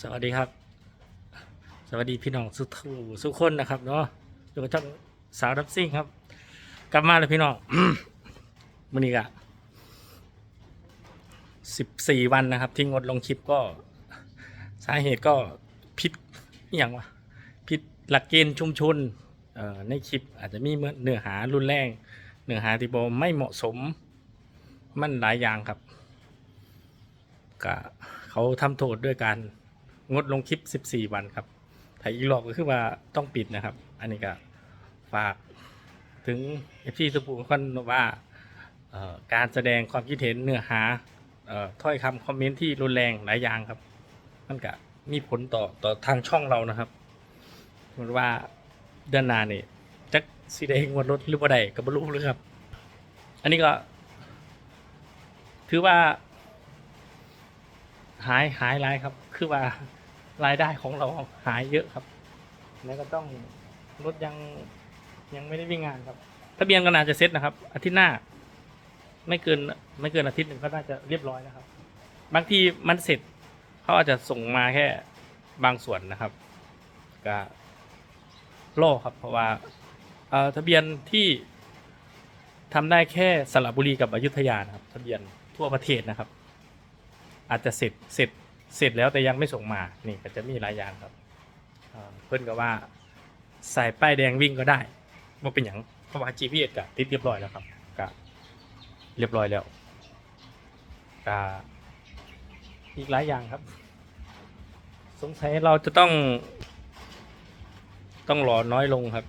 สวัสดีครับ สวัสดีพี่น้องสุทูสุคนนะครับเนาะอยู่กับช่องสาวรับซิ่งครับ กลับมาเลยพี่น้องมื่อนี้กะสิบสี่วันนะครับ ที่งดลงคลิปก็ สาเหตุก็ผิดอย่างวะผิดหลักเกณฑ์ชุมชนในคลิปอาจจะมีเนื้อหารุนแรง เนื้อหาที่บไม่เหมาะสม มันหลายอย่างครับก็เขาทำโทษด้วยการ งดลงคลิป 14 วันครับถ้าอีกรอบก็คือว่าต้องปิดนะครับ อันนี้ก็ฝากถึงเอฟซีสปูคนว่าการแสดงความคิดเห็นเนื้อหาอถ้อยคำคอมเมนต์ที่รุนแรงหลายอย่างครับมันก็มีผลต่อต่อทางช่องเรานะครับมมติว่าเดือนหน้านี่จักสีแดงวันรถหรือว่าใดกับบรู้เลยครับ อันนี้ก็ ถือว่า หายหายรายครับ คือว่ารายได้ของเราหายเยอะครับ แล้วก็ต้องรถยังยังไม่ได้วิ่งงานครับ ทะเบียนก็น่าจะเซ็ตนะครับ อาทิตย์หน้า ไม่เกินไม่เกินอาทิตย์หนึ่งก็น่าจะเรียบร้อยนะครับ บางทีมันเสร็จเขาอาจจะส่งมาแค่บางส่วนนะครับก็รอครับ เพราะว่าเออทะเบียนที่ทำได้แค่สระบุรีกับอยุธยานะครับ ทะเบียนทั่วประเทศนะครับ อาจจะเสร็จเสร็จเสร็จแล้วแต่ยังไม่ส่งมา นี่ก็จะมีหลายอย่างครับเพื่อนก็ว่าใส่ป้ายแดงวิ่งก็ได้ว่าเป็นอย่างเพราะว่า GPS กับติดเรียบร้อยแล้วครับก็เรียบร้อยแล้วก็อีกหลายอย่างครับ สงสัยเราจะต้อง ต้องรอน้อยลงครับ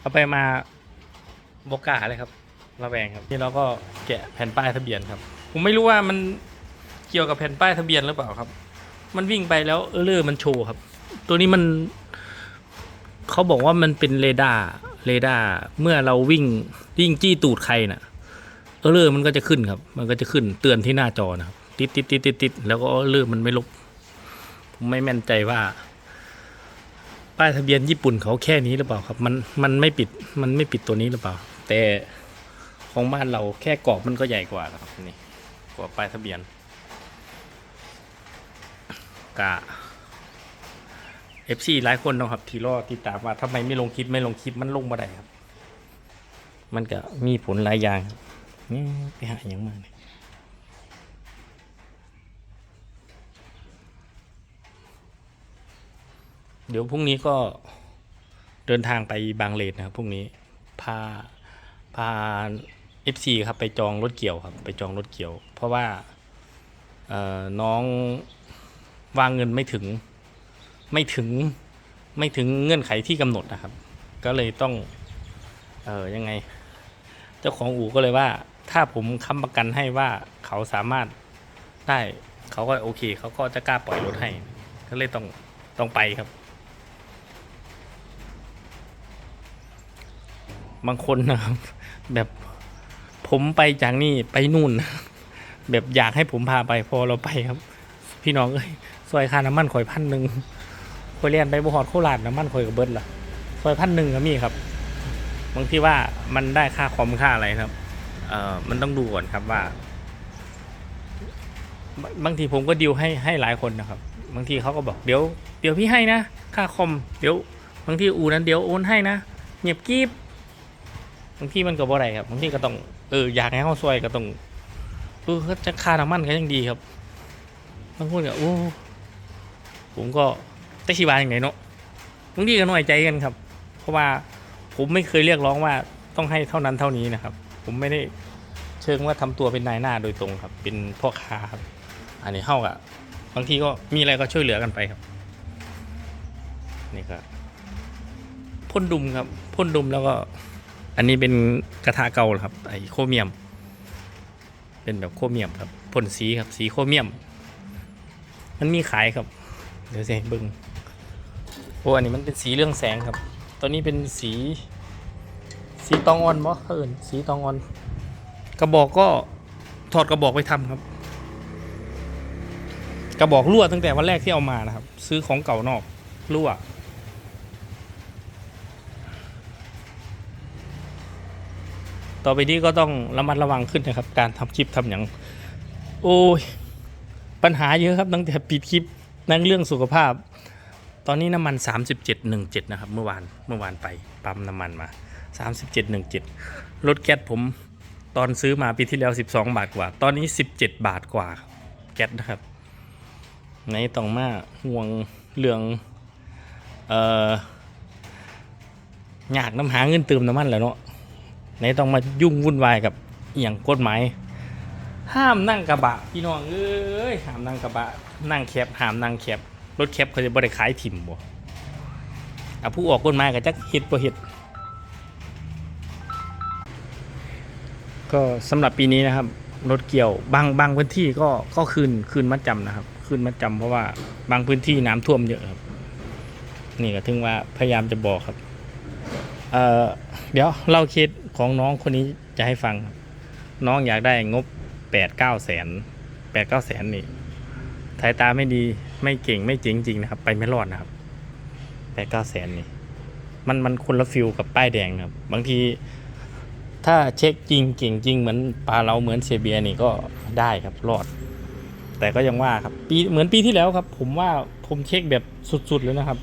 เอาไปมาบกล้าเลยครับระแวงครับนี่เราก็แกะแผ่นป้ายทะเบียนครับ ผมไม่รู้ว่ามันเกี่ยวกับแผ่นป้ายทะเบียนหรือเปล่าครับ มันวิ่งไปแล้วเออเลอร์มันโชว์ครับ ตัวนี้มันเขาบอกว่ามันเป็นเรดาร์เรดาร์เมื่อเราวิ่งวิ่งจี้ตูดใครน่ะเออเลอร์มันก็จะขึ้นครับ มันก็จะขึ้นเตือนที่หน้าจอนะครับติดติดติดติดติดแล้วก็เออเลอร์มันไม่ลบผมไม่แม่นใจว่า ป้ายทะเบียนญี่ปุ่นเขาแค่นี้หรือเปล่าครับ มันมันไม่ปิดมันไม่ปิดตัวนี้หรือเปล่า แต่ของบ้านเราแค่กรอบมันก็ใหญ่กว่าแล้วครับนี่ กว่าป้ายทะเบียนกะเอฟซีหลายคนนะครับ ที่รอติดตามว่าทำไมไม่ลงคลิปไม่ลงคลิปมันลงมาได้ครับ มันก็มีผลหลายอย่างนี่ไปหาอย่างมาเนี่ยเดี๋ยวพรุ่งนี้ก็เดินทางไปบางเลนนะครับพรุ่งนี้พาพา FC ครับไปจองรถเกี่ยวครับ ไปจองรถเกี่ยว เพราะว่าน้องวางเงินไม่ถึงไม่ถึงไม่ถึงเงื่อนไขที่กำหนดนะครับ ก็เลยต้องเออยังไง เจ้าของอู่ก็เลยว่า ถ้าผมค้ำประกันให้ว่าเขาสามารถได้เขาก็โอเคเขาก็จะกล้าปล่อยรถให้ ก็เลยต้องต้องไปครับ บางคนนะครับ แบบผมไปจากนี่ไปนู่น แบบอยากให้ผมพาไปพอเราไปครับ พี่น้องเอ้ยซอยค่าน้ำมันข่อยพันหนึ่งข่อยเรียนไปบุหอดโคราชน้ำมันข่อยกับเบิร์ดล่ะซอยพันหนึ่งก็มีครับบางที่ว่ามันได้ค่าคอมค่าอะไรครับ เอ่อมันต้องดูก่อนครับว่า บางทีผมก็ดิวให้ให้หลายคนนะครับ บางทีเขาก็บอกเดี๋ยวเดี๋ยวพี่ให้นะค่าคอมเดี๋ยวบางทีอูนั้นเดี๋ยวโอนให้นะเงียบกีบบางทีมันก็บ่ได้ครับบางทีก็ต้องเอออยากให้เขาซวยก็ต้อง เออเขาจะค่าน้ำมันก็ยังดีครับบางคนก็โอ้ผมก็ต่ชีวาอย่างไงเนาะบางทีก็น้อยใจกันครับ เพราะว่าผมไม่เคยเรียกร้องว่าต้องให้เท่านั้นเท่านี้นะครับ ผมไม่ได้เชิงว่าทำตัวเป็นนายหน้าโดยตรงครับ เป็นพ่อค้าครับ อันนี้เข้ากับบางทีก็มีอะไรก็ช่วยเหลือกันไปครับ นี่ครับพ่นดุมครับพ่นดุมแล้วก็ อันนี้เป็นกระทะเก่าครับ ไอโครเมียม เป็นแบบโคเมียมครับพ่นสีครับสีโคเมียม มันมีขายครับ เดี๋ยวสิให้เบิ้งโอ้อันนี้มันเป็นสีเรื่องแสงครับตัวนี้เป็นสี สีตองอ่อนมะเอิญสีตองอ่อน กระบอกก็ถอดกระบอกไปทำครับ กระบอกรั่วตั้งแต่วันแรกที่เอามานะครับ ซื้อของเก่านอกรั่ว ต่อไปนี้ก็ต้องระมัดระวังขึ้นนะครับ การทำคลิปทำอย่าง โอ้ย ปัญหาเยอะครับตั้งแต่ปิดคลิปนั่งเรื่องสุขภาพ ตอนนี้น้ำมัน 3717 นะครับ เมื่อวานเมื่อวานไปปั๊มน้ำมันมา 3717รถแก๊สผมตอนซื้อมาปีที่แล้ว 12 บาทกว่า ตอนนี้ 17 บาทกว่าแก๊สนะครับในต้องมาห่วงเรื่องเอ่อยากน้ำหาเงินเติมน้ำมันแหล้วเนาะ ในต้องมายุ่งวุ่นวายกับอย่างกฎหมายห้ามนั่งกระบะพี่น้องเอ้ยห้ามนั่งกระบะนั่งแคบห้ามนั่งแคบรถแคบเขาจะบริขายถิ่มบ่เอาผู้ออกกฎหมายก็จักเฮ็ดบ่เฮ็ดก็สำหรับปีนี้นะครับรถเกี่ยวบางบางพื้นที่ก็ก็คืนคืนมัดจำนะครับ คืนมัดจำเพราะว่าบางพื้นที่น้ำท่วมเยอะครับนี่ก็ถึงว่าพยายามจะบอกครับเอ่อเดี๋ยวเล่าเคส ของน้องคนนี้จะให้ฟัง น้องอยากได้งบแปดเก้าแสนแปดเก้าแสนนี่สายตาไม่ดีไม่เก่งไม่เจ๋งจริงนะครับ ไปไม่รอดนะครับแปดเก้าแสนนี่มันมันคนละฟิลกับป้ายแดงนะครับ บางทีถ้าเช็คจริงเก่งจริงเหมือนปลาเราเหมือนเซเบียนี่ก็ได้ครับรอด แต่ก็ยังว่าครับปีเหมือนปีที่แล้วครับ ผมว่าผมเช็คแบบสุดๆเลยนะครับ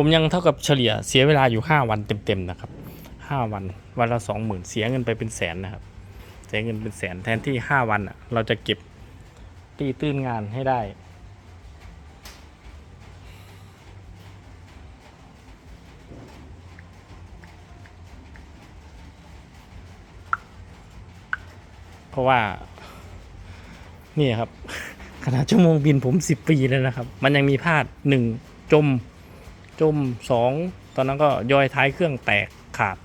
ผมยังเท่ากับเฉลี่ยเสียเวลาอยู่ 5 วันเต็มๆนะครับ 5 วันวันละ2 0,000 เสียเงินไปเป็นแสนนะครับ เสียเงินเป็นแสนแทนที่ 5 วันอะเราจะเก็บตีตื้นงานให้ได้เพราะว่า นี่ครับขนาดชั่วโมงบินผม10ปีแล้วนะครับ มันยังมีพลาดหนึ่งจม จมสองตอนนั้นก็ย่อยท้ายเครื่องแตกขาด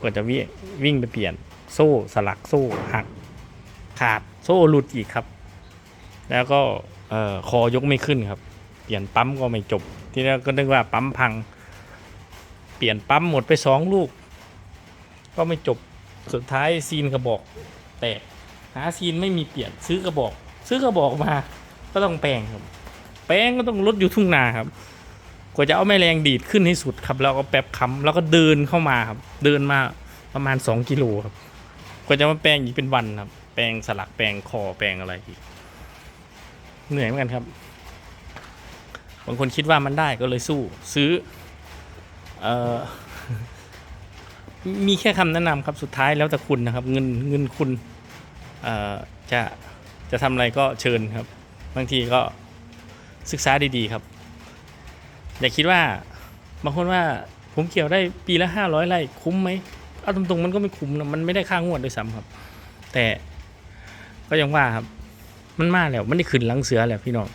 กว่าจะวิ่งวิ่งไปเปลี่ยน โซ่สลักโซ่หัก ขาดโซ่หลุดอีกครับ แล้วก็เออคอยกไม่ขึ้นครับ เปลี่ยนปั๊มก็ไม่จบ ที่แรกก็นึกว่าปั๊มพัง เปลี่ยนปั๊มหมดไปสองลูก ก็ไม่จบสุดท้ายซีนกระบอก แตกหาซีนไม่มีเปลี่ยนซื้อกระบอก ซื้อกระบอกมา ก็ต้องแปลงครับ แปลงก็ต้องลดอยู่ทุ่งนาครับ ว่าจะเอาแม่แรงดีดขึ้นให้สุดครับ แล้วก็แป๊บค้ำแล้วก็เดินเข้ามาครับ เดินมาประมาณ 2 กิโลครับกว่าจะมาแปลงอีกเป็นวันครับ แปลงสลักแปลงคอแปลงอะไรอีก เหนื่อยเหมือนกันครับ บางคนคิดว่ามันได้ก็เลยสู้ซื้อเอ่อมีแค่คำแนะนำครับสุดท้ายแล้วแต่คุณนะครับ เงินเงินคุณเอ่อจะจะทำอะไรก็เชิญครับ บางทีก็ศึกษาดีๆครับ อย่าคิดว่าบางคนว่าผมเกี่ยวได้ปีละห้าร้อยไร่คุ้มไหมเอาตรงๆมันก็ไม่คุ้มนะมันไม่ได้ค่างวดด้วยซ้ำครับ แต่ก็ยังว่าครับมันมากแล้วมันได้ขึ้นหลังเสือแล้วพี่น้อง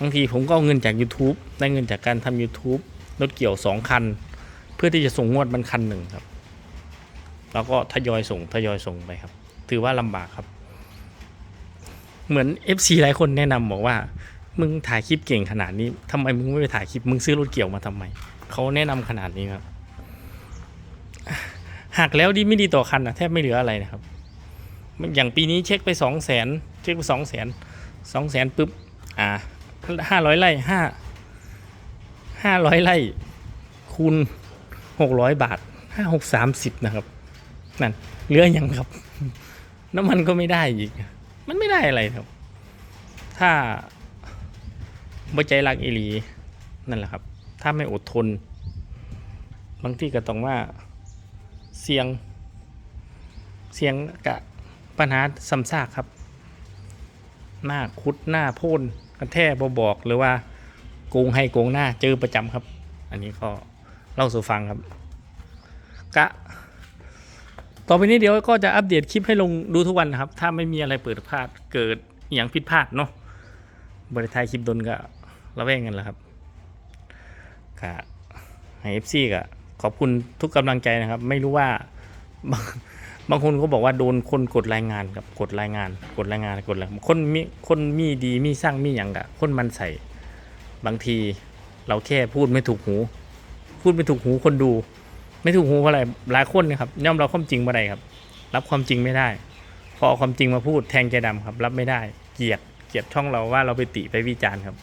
บางทีผมก็เอาเงินจาก YouTube ได้เงินจากการทำ YouTube รถเกี่ยวสองคัน เพื่อที่จะส่งงวดมันคันหนึ่งครับ แล้วก็ทยอยส่งทยอยส่งไปครับ ถือว่าลำบากครับ เหมือน FC หลายคนแนะนำบอกว่า มึงถ่ายคลิปเก่งขนาดนี้ทำไมมึงไม่ไปถ่ายคลิปมึงซื้อรถเกี่ยวมาทำไมเขาแนะนำขนาดนี้ครับหักแล้วดีไม่ดีต่อคันนะแทบไม่เหลืออะไรนะครับอย่างปีนี้เช็คไปสองแสนเช็คไปสองแสนสองแสนปุ๊บอ่าห้าร้อยไร่ห้าห้าร้อยไร่คูณหกร้อยบาทห้าหกสามสิบนะครับนั่นเหลือยังครับ น้ำมันก็ไม่ได้อีก มันไม่ได้อะไรครับ ถ้า บ่ใจรักอีหลีนั่นแหละครับ ถ้าไม่อดทน บางที่ก็ต้องว่าเสียง เสียงกะปัญหาซ้ำซากครับ หน้าคุดหน้าโพ่นกระแทบบอกหรือว่าโกงให้โกงหน้าเจอประจำครับ อันนี้ก็เล่าสู่ฟังครับ กะ ต่อไปนี้เดี๋ยวก็จะอัปเดตคลิปให้ลงดูทุกวันนะครับ ถ้าไม่มีอะไรเปิดพลาดเกิดอย่างผิดพลาดเนาะบริไทยคลิปดนก็ ระแวงกันแล้วครับกะให้เอฟซีก็ขอบคุณทุกกำลังใจนะครับ ไม่รู้ว่าบางบางคนก็บอกว่าโดนคนกดรายงานกับกดรายงาน กดรายงานกดอะไรคนมีคนมีดีมีสร้างมีอย่างกะคนมันใส่บางทีเราแค่พูดไม่ถูกหู พูดไม่ถูกหูคนดู ไม่ถูกหูเพราะอะไรหลายคนนะครับย่อมรับความจริงมาได้ครับ รับความจริงไม่ได้ พอความจริงมาพูดแทงใจดำครับ รับไม่ได้ เกลียดเกลียดช่องเราว่าเราไปติไปวิจารณ์ครับ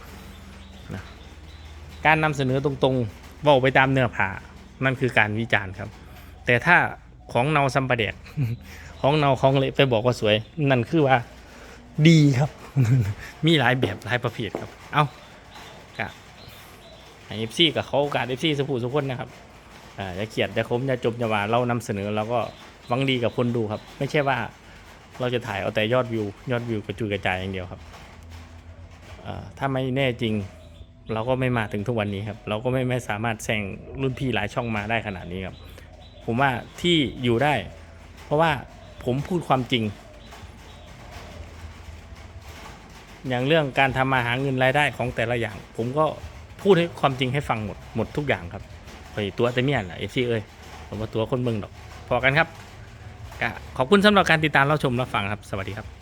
การนำเสนอตรงๆว่าไปตามเนื้อผ้านั่นคือการวิจารณ์ครับ แต่ถ้าของเนาซัมปะเดกของเนาของเละไปบอกว่าสวย นั่นคือว่าดีครับ มีหลายแบบหลายประเภทครับ เอากะให้เอฟซีกับเขาโอกาสเอฟซีสุภูสุกคนนะครับอ่าอย่าเขียดอย่าคมอย่าจมอย่าว่าเรานำเสนอเราก็วังดีกับคนดูครับ ไม่ใช่ว่าเราจะถ่ายเอาแต่ยอดวิว ยอดวิวกระจุยกระจายอย่างเดียวครับอ่าถ้าไม่แน่จริง เราก็ไม่มาถึงทุกวันนี้ครับ เราก็ไม่ไม่สามารถแซงรุ่นพี่หลายช่องมาได้ขนาดนี้ครับ ผมว่าที่อยู่ได้ เพราะว่าผมพูดความจริง อย่างเรื่องการทำมาหาเงินรายได้ของแต่ละอย่าง ผมก็พูดให้ความจริงให้ฟังหมดหมดทุกอย่างครับไปตัวแต่เมียนแหละเอฟซีเอ้ยผมว่าตัวคนเมืองดอกพอกันครับขอบคุณสำหรับการติดตามรับชมรับฟังครับ สวัสดีครับ